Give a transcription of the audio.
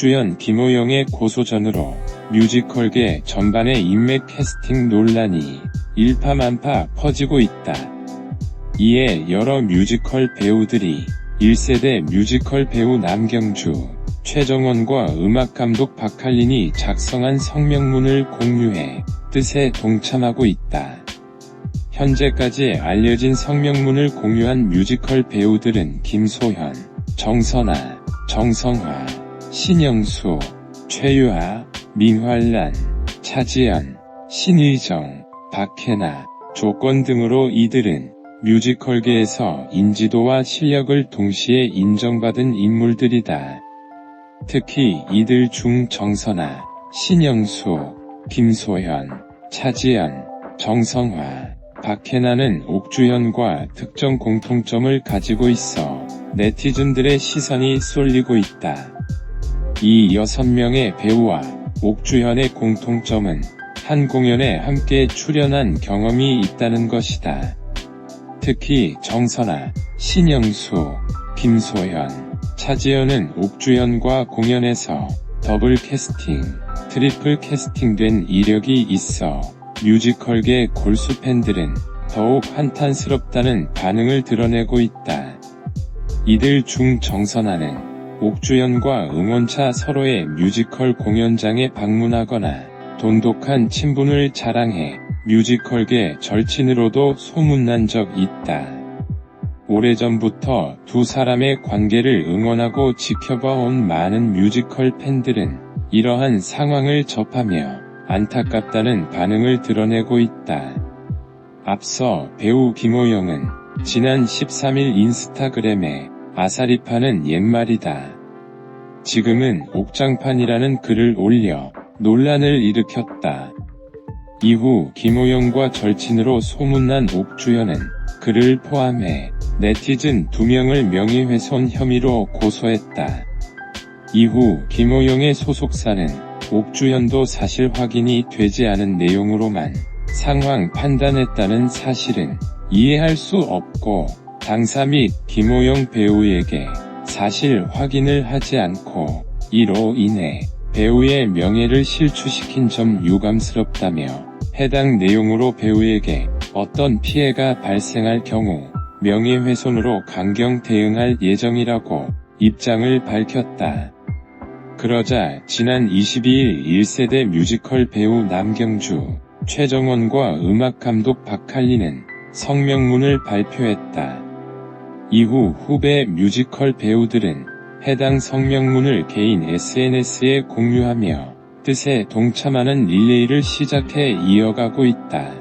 옥주현, 김호영의 고소전으로 뮤지컬계 전반의 인맥 캐스팅 논란이 일파만파 퍼지고 있다. 이에 여러 뮤지컬 배우들이 1세대 뮤지컬 배우 남경주, 최정원과 음악감독 박할린이 작성한 성명문을 공유해 뜻에 동참하고 있다. 현재까지 알려진 성명문을 공유한 뮤지컬 배우들은 김소현, 정선아, 정성화, 신영수, 최유하, 민활란, 차지연, 신의정, 박해나, 조건 등으로 이들은 뮤지컬계에서 인지도와 실력을 동시에 인정받은 인물들이다. 특히 이들 중 정선아, 신영수, 김소현, 차지연, 정성화, 박해나는 옥주현과 특정 공통점을 가지고 있어 네티즌들의 시선이 쏠리고 있다. 이 여섯 명의 배우와 옥주현의 공통점은 한 공연에 함께 출연한 경험이 있다는 것이다. 특히 정선아, 신영수, 김소현, 차지연은 옥주현과 공연에서 더블 캐스팅, 트리플 캐스팅된 이력이 있어 뮤지컬계 골수 팬들은 더욱 한탄스럽다는 반응을 드러내고 있다. 이들 중 정선아는 옥주현과 응원차 서로의 뮤지컬 공연장에 방문하거나 돈독한 친분을 자랑해 뮤지컬계 절친으로도 소문난 적 있다. 오래전부터 두 사람의 관계를 응원하고 지켜봐온 많은 뮤지컬 팬들은 이러한 상황을 접하며 안타깝다는 반응을 드러내고 있다. 앞서 배우 김호영은 지난 13일 인스타그램에 아사리파는 옛말이다. 지금은 옥장판이라는 글을 올려 논란을 일으켰다. 이후 김호영과 절친으로 소문난 옥주현은 그를 포함해 네티즌 2명을 명예훼손 혐의로 고소했다. 이후 김호영의 소속사는 옥주현도 사실 확인이 되지 않은 내용으로만 상황 판단했다는 사실은 이해할 수 없고 당사 및 김호영 배우에게 사실 확인을 하지 않고 이로 인해 배우의 명예를 실추시킨 점 유감스럽다며 해당 내용으로 배우에게 어떤 피해가 발생할 경우 명예훼손으로 강경 대응할 예정이라고 입장을 밝혔다. 그러자 지난 22일 1세대 뮤지컬 배우 남경주, 최정원과 음악감독 박할리는 성명문을 발표했다. 이후 후배 뮤지컬 배우들은 해당 성명문을 개인 SNS에 공유하며 뜻에 동참하는 릴레이를 시작해 이어가고 있다.